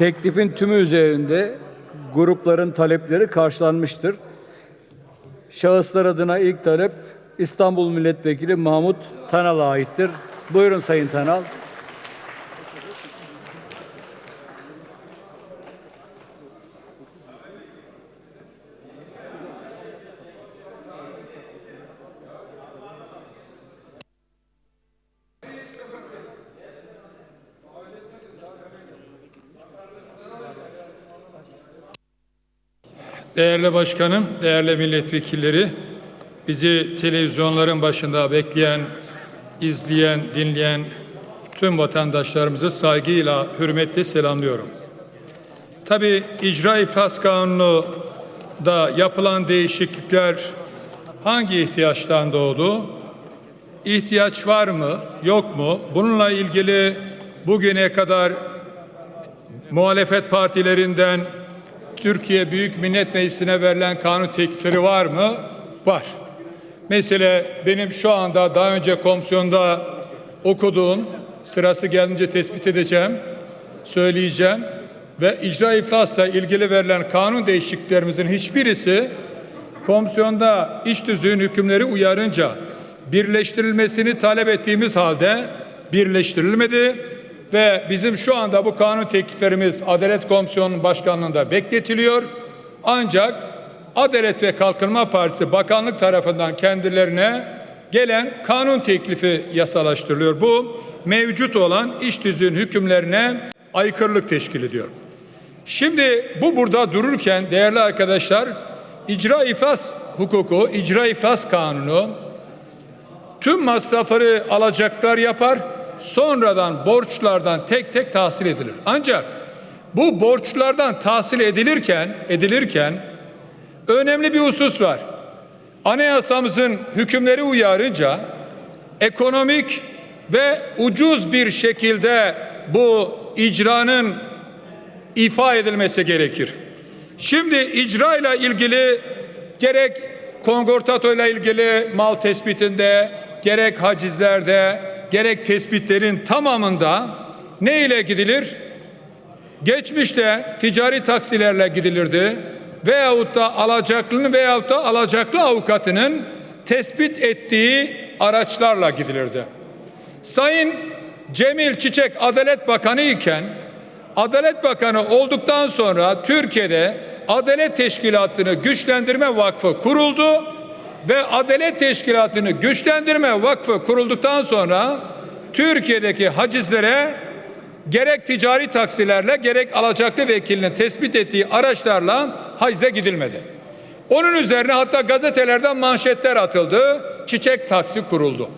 teklifin tümü üzerinde grupların talepleri karşılanmıştır. Şahıslar adına ilk talep İstanbul Milletvekili Mahmut Tanal'a aittir. Buyurun Sayın Tanal. Değerli başkanım, değerli milletvekilleri, bizi televizyonların başında bekleyen, izleyen, dinleyen tüm vatandaşlarımızı saygıyla, hürmetle selamlıyorum. Tabii icra iflas kanunu da yapılan değişiklikler hangi ihtiyaçtan doğdu? İhtiyaç var mı, yok mu? Bununla ilgili bugüne kadar muhalefet partilerinden Türkiye Büyük Millet Meclisi'ne verilen kanun teklifleri var mı? Var. Mesela benim şu anda daha önce komisyonda okuduğum sırası gelince tespit edeceğim, söyleyeceğim ve icra iflasla ilgili verilen kanun değişikliklerimizin hiçbirisi komisyonda iş tüzüğün hükümleri uyarınca birleştirilmesini talep ettiğimiz halde birleştirilmedi ve bizim şu anda bu kanun tekliflerimiz Adalet Komisyonu'nun başkanlığında bekletiliyor. Ancak Adalet ve Kalkınma Partisi bakanlık tarafından kendilerine gelen kanun teklifi yasalaştırılıyor. Bu mevcut olan iş tüzüğün hükümlerine aykırılık teşkil ediyor. Şimdi bu burada dururken değerli arkadaşlar icra iflas hukuku, icra iflas kanunu tüm masrafları alacaklar yapar, sonradan borçlardan tek tek tahsil edilir. Ancak bu borçlardan tahsil edilirken, edilirken önemli bir husus var. Anayasamızın hükümleri uyarınca ekonomik ve ucuz bir şekilde bu icranın ifa edilmesi gerekir. Şimdi icra ile ilgili gerek kongortato ile ilgili mal tespitinde, gerek hacizlerde, gerek tespitlerin tamamında ne ile gidilir? Geçmişte ticari taksilerle gidilirdi veyahut da alacaklının veyahut da alacaklı avukatının tespit ettiği araçlarla gidilirdi. Sayın Cemil Çiçek Adalet Bakanı iken Adalet Bakanı olduktan sonra Türkiye'de Adalet Teşkilatı'nı Güçlendirme Vakfı kuruldu ve Adalet Teşkilatı'nı Güçlendirme Vakfı kurulduktan sonra Türkiye'deki hacizlere gerek ticari taksilerle gerek alacaklı vekilinin tespit ettiği araçlarla hacize gidilmedi. Onun üzerine hatta gazetelerden manşetler atıldı. Çiçek taksi kuruldu.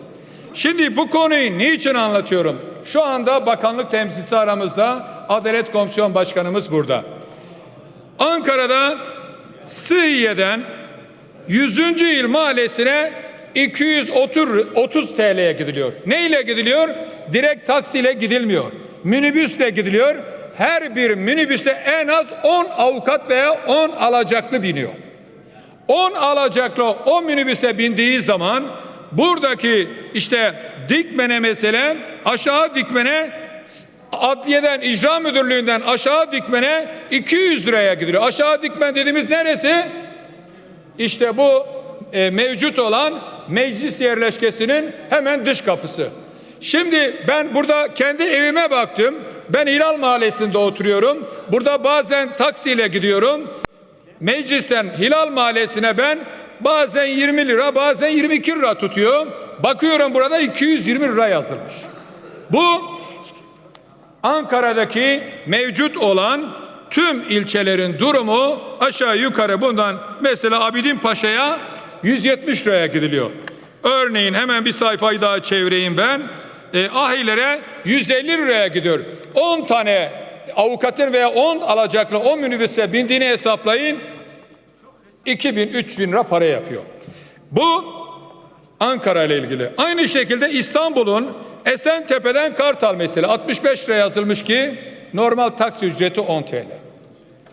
Şimdi bu konuyu niçin anlatıyorum? Şu anda bakanlık temsilcisi aramızda Adalet Komisyon Başkanımız burada. Ankara'da Sıhhiye'den 100. yıl mahallesine 230 30 TL'ye gidiliyor. Ne ile gidiliyor? Direkt taksiyle gidilmiyor. Minibüsle gidiliyor. Her bir minibüse en az 10 avukat veya 10 alacaklı biniyor. 10 alacaklı o minibüse bindiği zaman buradaki işte dikmene mesela aşağı dikmene adliyeden icra müdürlüğünden aşağı dikmene 200 liraya gidiyor. Aşağı dikmen dediğimiz neresi? İşte bu e, mevcut olan meclis yerleşkesinin hemen dış kapısı. Şimdi ben burada kendi evime baktım. Ben Hilal Mahallesi'nde oturuyorum. Burada bazen taksiyle gidiyorum. Meclisten Hilal Mahallesi'ne ben bazen 20 lira bazen 22 lira tutuyor. Bakıyorum burada 220 lira yazılmış. Bu Ankara'daki mevcut olan tüm ilçelerin durumu aşağı yukarı bundan mesela Abidin Paşa'ya 170 liraya gidiliyor. Örneğin hemen bir sayfayı daha çevireyim ben. E, Ahilere 150 liraya gidiyor. 10 tane avukatın veya 10 alacaklı 10 minibüse bindiğini hesaplayın. 2000 3000 lira para yapıyor. Bu Ankara ile ilgili. Aynı şekilde İstanbul'un Esentepe'den Kartal mesela 65 lira yazılmış ki normal taksi ücreti 10 TL.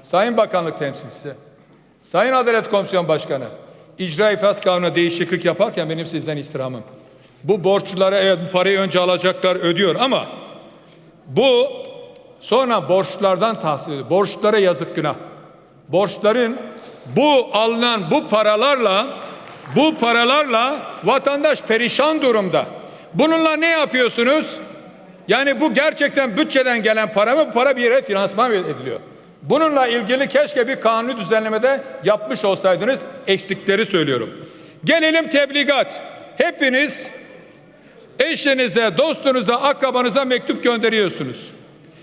Sayın Bakanlık Temsilcisi, Sayın Adalet Komisyon Başkanı, icra iflas kanuna değişiklik yaparken benim sizden istirhamım. Bu borçlulara evet parayı önce alacaklar ödüyor ama bu Sonra borçlardan tahsil ediyor. Borçlara yazık günah. Borçların bu alınan bu paralarla bu paralarla vatandaş perişan durumda. Bununla ne yapıyorsunuz? Yani bu gerçekten bütçeden gelen para mı? Para bir yere finansman ediliyor. Bununla ilgili keşke bir kanuni düzenlemede yapmış olsaydınız eksikleri söylüyorum. Gelelim tebligat. Hepiniz eşinize, dostunuza, akrabanıza mektup gönderiyorsunuz.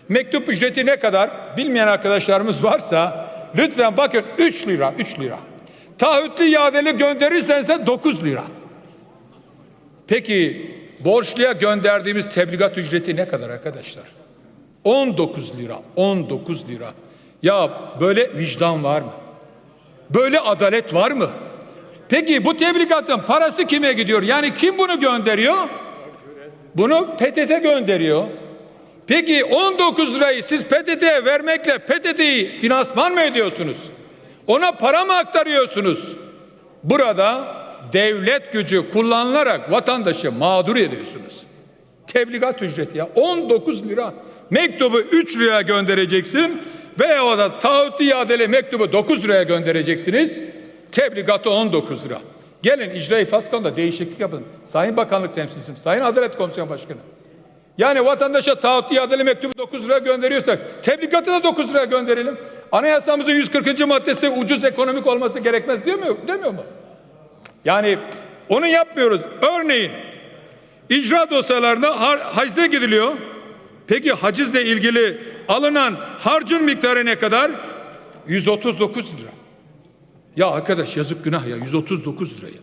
Mektup ücreti ne kadar? Bilmeyen arkadaşlarımız varsa lütfen bakın 3 lira, 3 lira. Taahhütlü iadeli gönderirseniz de 9 lira. Peki borçluya gönderdiğimiz tebligat ücreti ne kadar arkadaşlar? 19 lira, 19 lira. Ya böyle vicdan var mı? Böyle adalet var mı? Peki bu tebligatın parası kime gidiyor? Yani kim bunu gönderiyor? Bunu PTT gönderiyor. Peki 19 lirayı siz PTT'ye vermekle PTT'yi finansman mı ediyorsunuz? Ona para mı aktarıyorsunuz? Burada devlet gücü kullanılarak vatandaşı mağdur ediyorsunuz. Tebligat ücreti ya 19 lira. Mektubu 3 liraya göndereceksin veya o da taahhütlü iadeli mektubu 9 liraya göndereceksiniz. Tebligatı 19 lira. Gelin icra iflas kanunda değişiklik yapın. Sayın Bakanlık Temsilcim, Sayın Adalet Komisyonu Başkanı. Yani vatandaşa taahhütlü iadeli mektubu 9 liraya gönderiyorsak tebligatı da 9 liraya gönderelim. Anayasamızın 140. maddesi ucuz ekonomik olması gerekmez demiyor, demiyor mu? Yani onu yapmıyoruz. Örneğin icra dosyalarında har, hacze gidiliyor. Peki hacizle ilgili alınan harcın miktarı ne kadar? 139 lira. Ya arkadaş yazık günah ya 139 lira ya.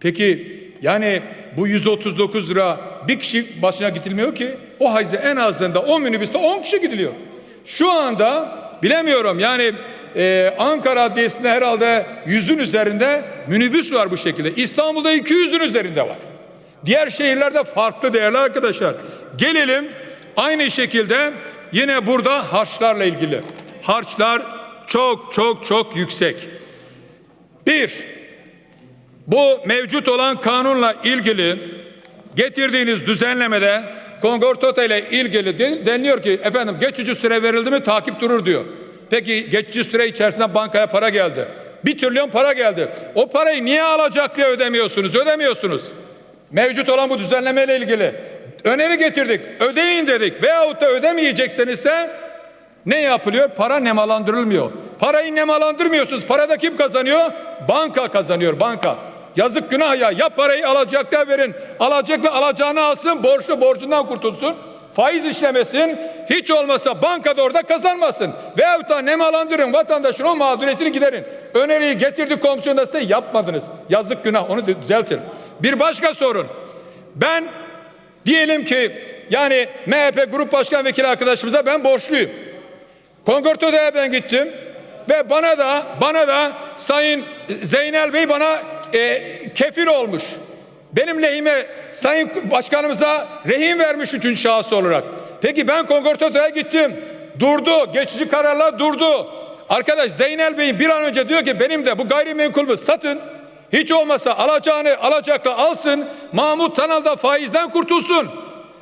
Peki yani bu 139 lira bir kişi başına gidilmiyor ki. O hacze en azında 10 minibüste 10 kişi gidiliyor. Şu anda bilemiyorum yani e, Ankara Adliyesi'nde herhalde yüzün üzerinde minibüs var bu şekilde. İstanbul'da 200'ün üzerinde var. Diğer şehirlerde farklı değerli arkadaşlar. Gelelim aynı şekilde yine burada harçlarla ilgili. Harçlar çok çok çok yüksek. Bir, bu mevcut olan kanunla ilgili getirdiğiniz düzenlemede Kongortota ile ilgili de- deniliyor ki efendim geçici süre verildi mi takip durur diyor. Peki geçici süre içerisinde bankaya para geldi. Bir trilyon para geldi. O parayı niye alacaklıya ödemiyorsunuz? Ödemiyorsunuz. Mevcut olan bu düzenlemeyle ilgili öneri getirdik. Ödeyin dedik. Veyahut da ödemeyeceksenizse ne yapılıyor? Para nemalandırılmıyor. Parayı nemalandırmıyorsunuz. Parada kim kazanıyor? Banka kazanıyor, banka. Yazık günah ya. Ya parayı alacaklar verin. Alacaklı alacağını alsın, borçlu borcundan kurtulsun. Faiz işlemesin. Hiç olmasa bankada orada kazanmasın. Veyahut da nemalandırın vatandaşın o mağduriyetini giderin. Öneriyi getirdik komisyonda size yapmadınız. Yazık günah onu düzeltin. Bir başka sorun. Ben diyelim ki yani MHP Grup Başkan Vekili arkadaşımıza ben borçluyum. Kongorto'da ben gittim ve bana da bana da Sayın Zeynel Bey bana e, kefil olmuş. Benim lehime Sayın Başkanımıza rehin vermiş üçüncü şahıs olarak. Peki ben Kongorto'ya gittim. Durdu. Geçici kararla durdu. Arkadaş Zeynel Bey bir an önce diyor ki benim de bu gayrimenkulümü satın. Hiç olmasa alacağını alacakla alsın. Mahmut Tanal da faizden kurtulsun.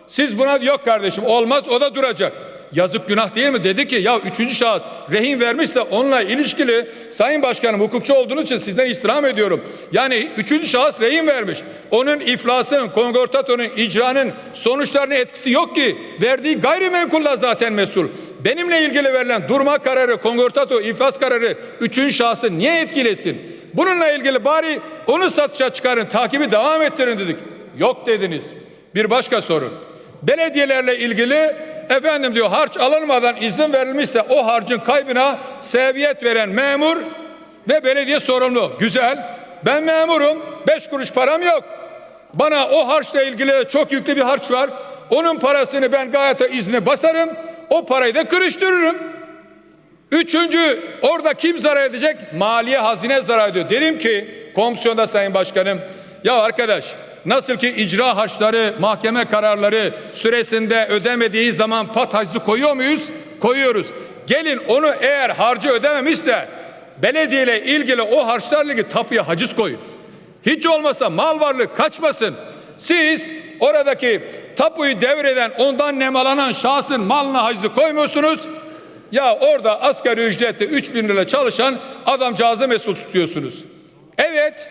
Siz buna yok kardeşim olmaz o da duracak. Yazık günah değil mi? Dedi ki ya üçüncü şahıs rehin vermişse onunla ilişkili Sayın Başkanım hukukçu olduğunuz için sizden istirham ediyorum. Yani üçüncü şahıs rehin vermiş. Onun iflasının, kongortatonun, icranın sonuçlarının etkisi yok ki. Verdiği gayrimenkulla zaten mesul. Benimle ilgili verilen durma kararı, kongortato, iflas kararı üçüncü şahsı niye etkilesin? Bununla ilgili bari onu satışa çıkarın, takibi devam ettirin dedik. Yok dediniz. Bir başka sorun. Belediyelerle ilgili efendim diyor harç alınmadan izin verilmişse o harcın kaybına sebebiyet veren memur ve belediye sorumlu. Güzel. Ben memurum. Beş kuruş param yok. Bana o harçla ilgili çok yüklü bir harç var. Onun parasını ben gayet izni basarım. O parayı da kırıştırırım. Üçüncü orada kim zarar edecek? Maliye hazine zarar ediyor. Dedim ki komisyonda sayın başkanım ya arkadaş nasıl ki icra harçları mahkeme kararları süresinde ödemediği zaman pat hacı koyuyor muyuz? Koyuyoruz. Gelin onu eğer harcı ödememişse belediye ile ilgili o harçlarla ilgili tapuya haciz koyun. Hiç olmasa mal varlık kaçmasın. Siz oradaki tapuyu devreden ondan nemalanan şahsın malına hacizi koymuyorsunuz. Ya orada asgari ücretle 3 bin lira çalışan adamcağızı mesul tutuyorsunuz. Evet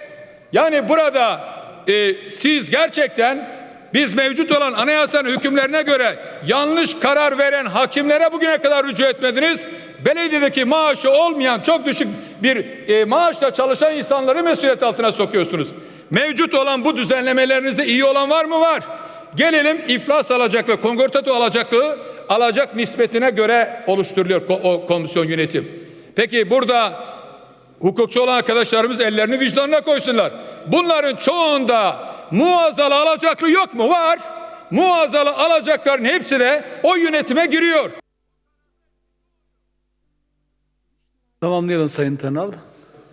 yani burada e, siz gerçekten biz mevcut olan anayasanın hükümlerine göre yanlış karar veren hakimlere bugüne kadar rücu etmediniz. Belediyedeki maaşı olmayan çok düşük bir e, maaşla çalışan insanları mesuliyet altına sokuyorsunuz. Mevcut olan bu düzenlemelerinizde iyi olan var mı? Var. Gelelim iflas alacaklı, kongortato alacaklığı alacak nispetine göre oluşturuluyor o komisyon yönetim. Peki burada hukukçu olan arkadaşlarımız ellerini vicdanına koysunlar. Bunların çoğunda muazzalı alacaklı yok mu? Var. Muazzalı alacakların hepsi de o yönetime giriyor. Tamamlayalım Sayın Tanal.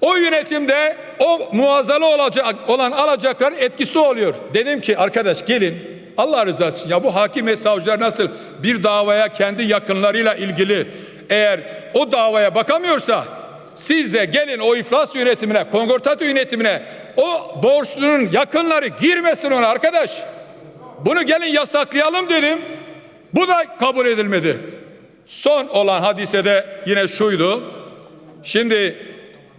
O yönetimde o muazzalı olacak olan alacakların etkisi oluyor. Dedim ki arkadaş gelin Allah rızası için ya bu hakim ve savcılar nasıl bir davaya kendi yakınlarıyla ilgili eğer o davaya bakamıyorsa siz de gelin o iflas yönetimine, kongortato yönetimine o borçlunun yakınları girmesin ona arkadaş. Bunu gelin yasaklayalım dedim. Bu da kabul edilmedi. Son olan hadisede yine şuydu. Şimdi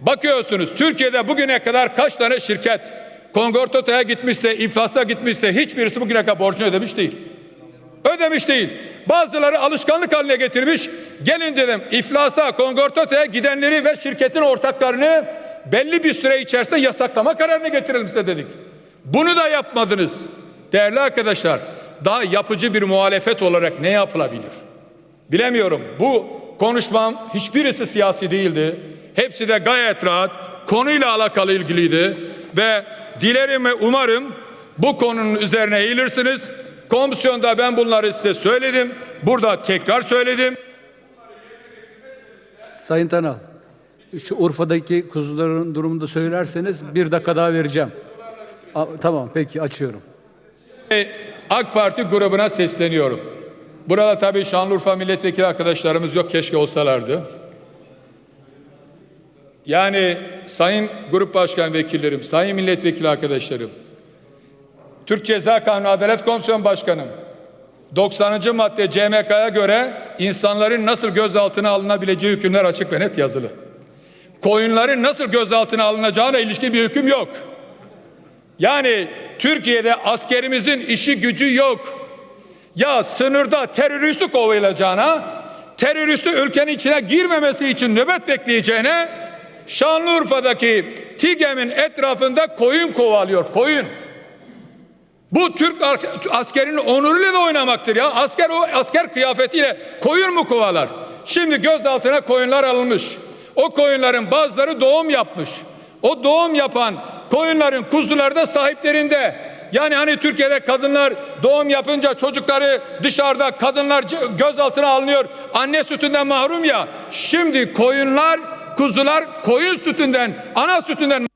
bakıyorsunuz Türkiye'de bugüne kadar kaç tane şirket kongortotoya gitmişse, iflasa gitmişse hiçbirisi bugüne kadar borcunu ödemiş değil. Ödemiş değil. Bazıları alışkanlık haline getirmiş. Gelin dedim iflasa, kongortotoya gidenleri ve şirketin ortaklarını belli bir süre içerisinde yasaklama kararını getirelim size dedik. Bunu da yapmadınız. Değerli arkadaşlar, daha yapıcı bir muhalefet olarak ne yapılabilir? Bilemiyorum. Bu konuşmam hiçbirisi siyasi değildi. Hepsi de gayet rahat, konuyla alakalı ilgiliydi ve dilerim ve umarım bu konunun üzerine eğilirsiniz. Komisyonda ben bunları size söyledim. Burada tekrar söyledim. Sayın Tanal, şu Urfa'daki kuzuların durumunu da söylerseniz bir dakika daha vereceğim. A- tamam peki açıyorum. AK Parti grubuna sesleniyorum. Burada tabii Şanlıurfa milletvekili arkadaşlarımız yok keşke olsalardı. Yani sayın grup başkan vekillerim, sayın milletvekili arkadaşlarım, Türk Ceza Kanunu Adalet Komisyonu Başkanım, 90. madde CMK'ya göre insanların nasıl gözaltına alınabileceği hükümler açık ve net yazılı. Koyunların nasıl gözaltına alınacağına ilişkin bir hüküm yok. Yani Türkiye'de askerimizin işi gücü yok. Ya sınırda teröristi kovalayacağına, teröristi ülkenin içine girmemesi için nöbet bekleyeceğine Şanlıurfa'daki TİGEM'in etrafında koyun kovalıyor, koyun. Bu Türk askerinin onuruyla da oynamaktır ya. Asker o asker kıyafetiyle koyun mu kovalar? Şimdi gözaltına koyunlar alınmış. O koyunların bazıları doğum yapmış. O doğum yapan koyunların kuzuları da sahiplerinde. Yani hani Türkiye'de kadınlar doğum yapınca çocukları dışarıda kadınlar gözaltına alınıyor. Anne sütünden mahrum ya. Şimdi koyunlar, kuzular koyun sütünden, ana sütünden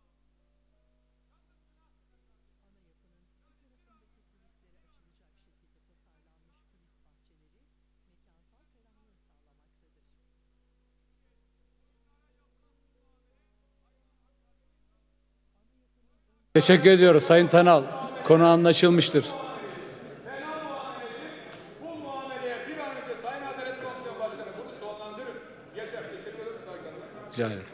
Teşekkür ediyoruz Sayın Tanal. Konu anlaşılmıştır. Bir